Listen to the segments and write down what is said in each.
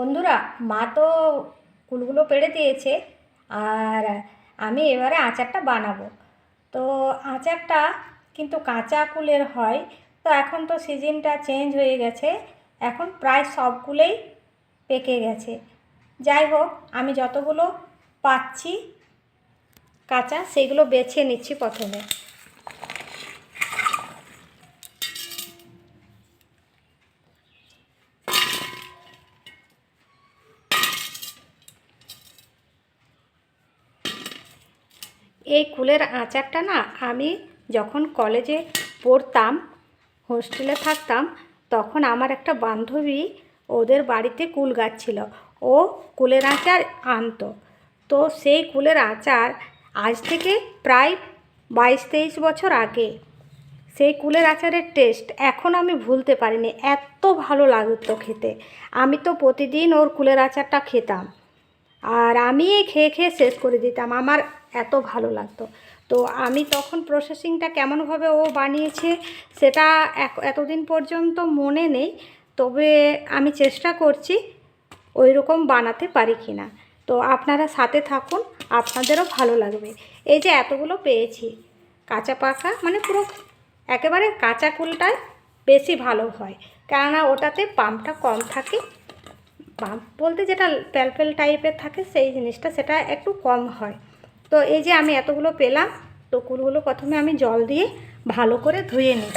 বন্ধুরা, মা তো কুলগুলো পেড়ে দিয়েছে, আর আমি এবারে আচারটা বানাবো। তো আচারটা কিন্তু কাঁচা কুলের হয়, তো এখন তো সিজনটা চেঞ্জ হয়ে গেছে, এখন প্রায় সব কুলেই পেকে গেছে। যাই হোক, আমি যতগুলো পাচ্ছি কাঁচা, সেগুলো বেছে নিচ্ছি প্রথমে। এই কুলের আচারটা না আমি যখন কলেজে পড়তাম, হোস্টেলে থাকতাম, তখন আমার একটা বান্ধবী ওদের বাড়িতে কুল গাছ ছিল। ও কুলের আচার আনতো। তো সেই কুলের আচার আজ থেকে প্রায় বাইশ তেইশ বছর আগে। সেই কুলের আচারের টেস্ট এখন আমি ভুলতে পারিনি। এত ভালো লাগতো খেতে। আমি তো প্রতিদিন ওর কুলের আচারটা খেতাম। আর আমি খেয়ে খেয়ে শেষ করে দিতাম। আমার এত ভালো লাগতো। তো আমি তখন প্রসেসিংটা কেমনভাবে ও বানিয়েছে, সেটা এতদিন পর্যন্ত মনে নেই। তবে আমি চেষ্টা করছি ওই রকম বানাতে পারি কি না তো আপনারা সাথে থাকুন, আপনাদেরও ভালো লাগবে। এই যে এতগুলো পেয়েছি, কাঁচা পাকা মানে পুরো একেবারে কাঁচা কুলটাই বেশি ভালো হয়। কেননা ওটাতে পাম্পটা কম থাকে পাম্প বলতে যেটা প্যালপেল টাইপের থাকে সেই জিনিসটা সেটা একটু কম হয়। তো এই যে আমি এতগুলো পেলাম, তো কুলগুলো প্রথমে আমি জল দিয়ে ভালো করে ধুয়ে নিই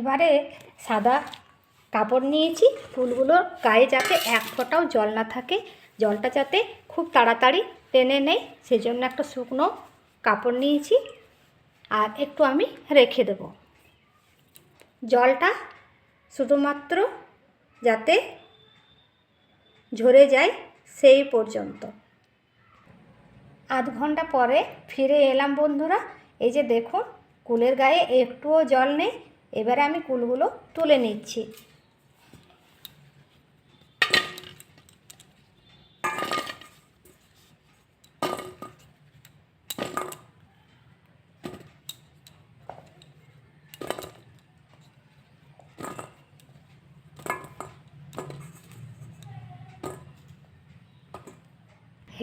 এবারে সাদা কাপড় নিয়েছি ফুলগুলোর গায়ে যাতে এক ফোঁটাও জল না থাকে। জলটা যাতে খুব তাড়াতাড়ি টেনে নেয়, সেজন্য একটা শুকনো কাপড় নিয়েছি আর একটু আমি রেখে দেব। জলটা শুধুমাত্র যাতে ঝরে যায় সেই পর্যন্ত। আধ ঘণ্টা পরে ফিরে এলাম বন্ধুরা, এই যে দেখুন, কুলের গায়ে একটুও জল নেই এবারে আমি কুলগুলো তুলে নিচ্ছি।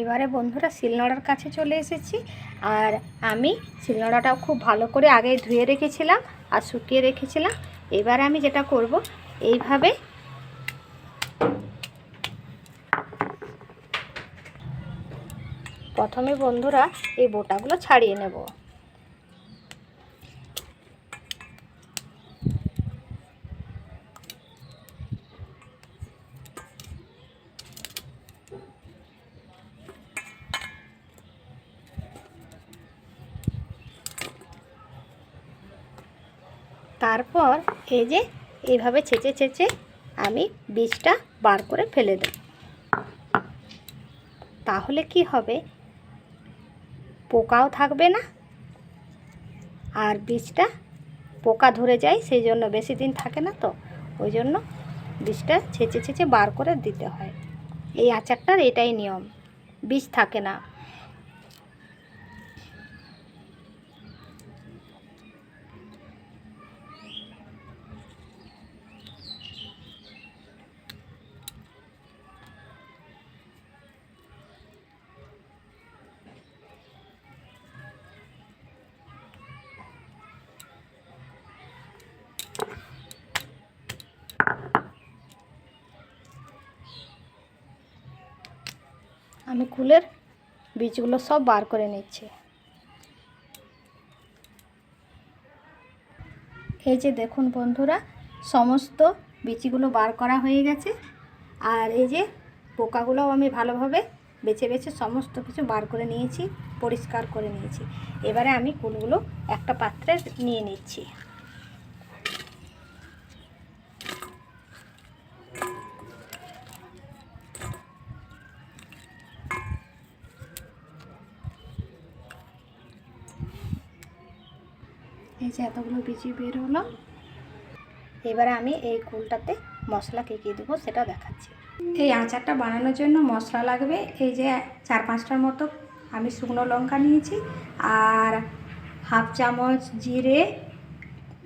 এবারে বন্ধুরা শিলনোড়ার কাছে চলে এসেছি। আর আমি শিলনোড়াটাও খুব ভালো করে আগে ধুয়ে রেখেছিলাম। আর শুকিয়ে রেখেছিলাম। এবার আমি যেটা করব এইভাবে প্রথমে বন্ধুরা এই বোটাগুলো ছাড়িয়ে নেব। তারপর এই যে এইভাবে ছেঁচে ছেঁচে আমি বীজটা বার করে ফেলে দেব। তাহলে কি হবে? পোকাও থাকবে না। আর বীজটা পোকা ধরে যায়, সেই জন্য বেশি দিন থাকে না তো। ওই জন্য বীজটা ছেঁচে ছেঁচে বার করে দিতে হয়। এই আচারটার এটাই নিয়ম। বীজ থাকে না। আমি কুলের বীজগুলো সব বার করে নিচ্ছি। এই যে দেখুন বন্ধুরা, সমস্ত বিচিগুলো বার করা হয়ে গেছে। আর এই যে পোকাগুলোও আমি ভালোভাবে বেছে বেছে সমস্ত কিছু বার করে নিয়েছি, পরিষ্কার করে নিয়েছি। এবারে আমি কুলগুলো একটা পাত্রে নিয়ে নিচ্ছি। এই যে এতগুলো বিচি বের হলো। এবারে আমি এই কুলটাতে মশলা কী কী দেবো সেটা দেখাচ্ছি। এই আচারটা বানানোর জন্য মশলা লাগবে। এই যে চার পাঁচটার মতো আমি শুকনো লঙ্কা নিয়েছি আর হাফ চামচ জিরে,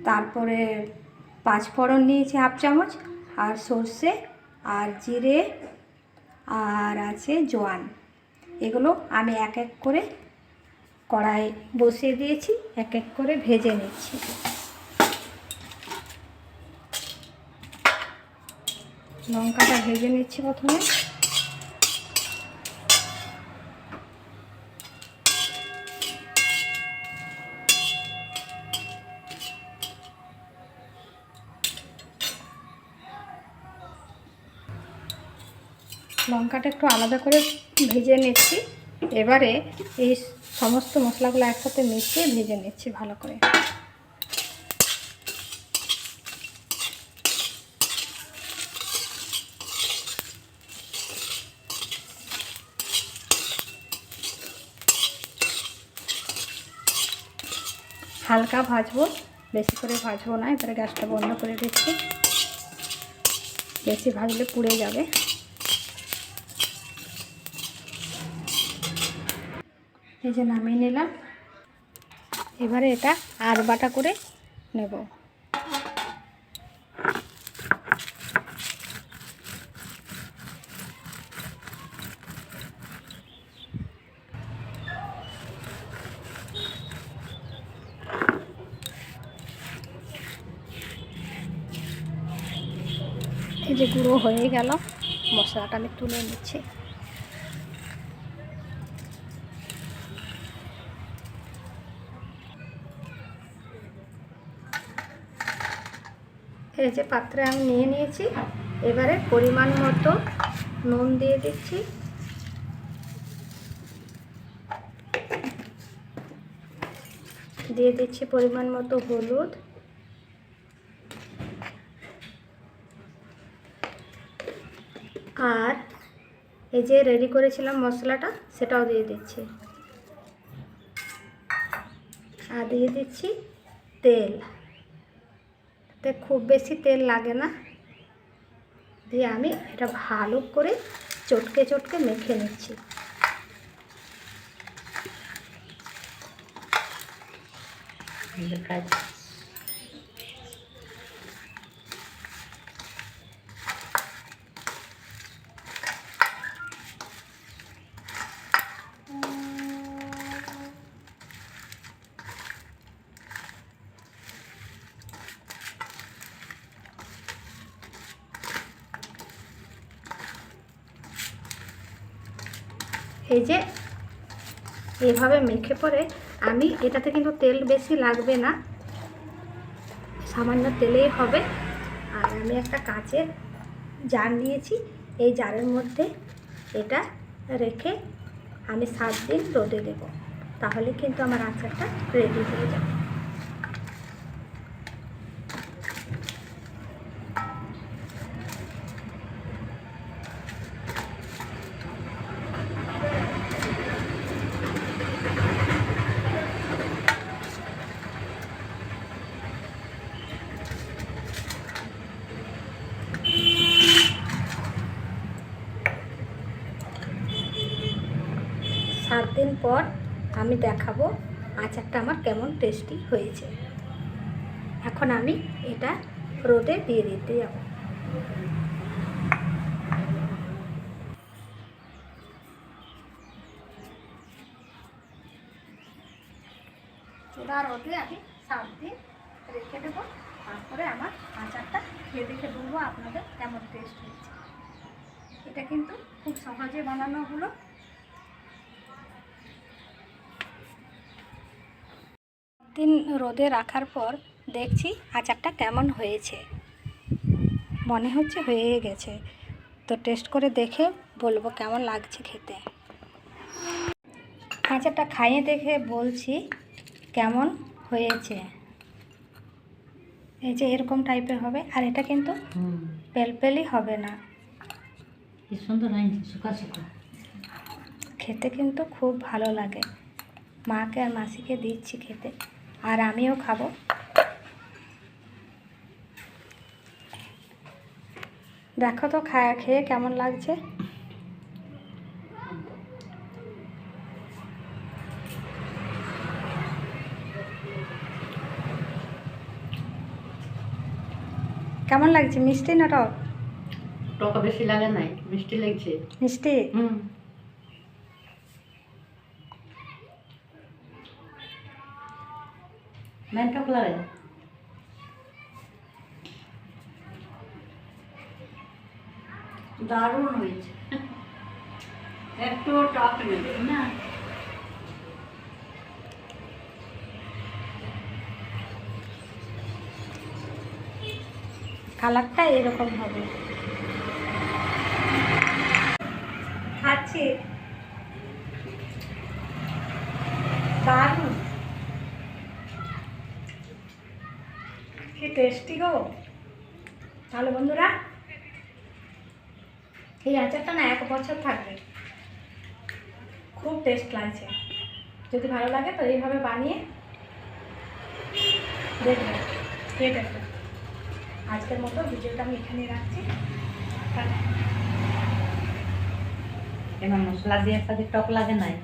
তারপরে পাঁচ ফোড়ন নিয়েছি হাফ চামচ, আর সর্ষে, আর জিরে, আর আছে জোয়ান। এগুলো আমি এক এক করে কড়াই বসিয়ে দিয়েছি, এক এক করে ভেজে নিচ্ছি। লঙ্কাটা ভেজে নিচ্ছি প্রথমে। লঙ্কাটা একটু আলাদা করে ভেজে নিচ্ছি। এবারে এই সমস্ত মশলাগুলো একসাথে মিশিয়ে ভেজে নিচ্ছি ভালো করে। হালকা ভাজবো, বেশি করে ভাজবো না, এবারে গ্যাসটা বন্ধ করে দিচ্ছি। বেশি ভাজলে পুড়ে যাবে। এই যে নামিয়ে নিলাম। এবারে এটা আর বাটা করে নেব। এই যে গুঁড়ো হয়ে গেল, মশলাটা আমি তুলে নিচ্ছি। এই যে পাত্রে আমি নিয়ে নিয়েছি। এবারে পরিমাণ মতো নুন দিয়ে দিচ্ছি। দিয়ে দিচ্ছি পরিমাণ মতো হলুদ। আর এই যে রেডি করেছিলাম মশলাটা, সেটাও দিয়ে দিচ্ছি। আর দিয়ে দিচ্ছি তেল। তে খুব বেশি তেল লাগে না। দিয়ে আমি এটা ভালো করে চটকে চটকে মেখে নিচ্ছি। কাজ এই যে এভাবে মেখে পরে আমি এটাতে কিন্তু তেল বেশি লাগবে না, সামান্য তেলেই হবে। আর আমি একটা কাঁচের জার নিয়েছি, এই জারের মধ্যে এটা রেখে আমি সাত দিন রোদে দেব, তাহলে কিন্তু আমার আচারটা রেডি হয়ে যাবে। সাত দিন পর আমি দেখাবো আচারটা আমার কেমন টেস্টি হয়েছে। এখন আমি এটা রোদে দিয়ে দিতে যাব। চুলা রোদে আমি সাত দিন রেখে দেবো। তারপরে আমার আচারটা খেয়ে দেখে বলব আপনাদের কেমন টেস্ট হয়েছে। এটা কিন্তু খুব সহজে বানানো হলো। দিন রোদে রাখার পর দেখছি আচারটা কেমন হয়েছে। মনে হচ্ছে হয়ে গেছে। তো টেস্ট করে দেখে বলব কেমন লাগছে খেতে। আচারটা খাইয়ে দেখে বলছি কেমন হয়েছে। এই যে এরকম টাইপের হবে। আর এটা কিন্তু পেলপেলি হবে না। সুন্দর হয়েছে শুকা শুকা। খেতে কিন্তু খুব ভালো লাগে। মাকে আর মাসিকে দিচ্ছি খেতে। আর আমিও খাব। দেখো তো খায় খেয়ে কেমন লাগছে? কেমন লাগছে? মিষ্টি না টক? টক বেশি লাগে নাই মিষ্টি লাগছে। মিষ্টি? হুম। লাগে দারুণ হয়েছে একটু টক নেই না কালারটা এরকম হবে খাচ্ছি দারুণ কি টেস্টি গো। তাহলে বন্ধুরা, এই আচারটা না এক বছর থাকবে। খুব টেস্ট লাগছে। যদি ভালো লাগে তো এইভাবে বানিয়ে দেখবে, খেয়ে দেখবে। আজকের মতো ভিডিওটা আমি এখানে রাখছি। কেন মশলা দিয়ে সাথে টক লাগে নাই?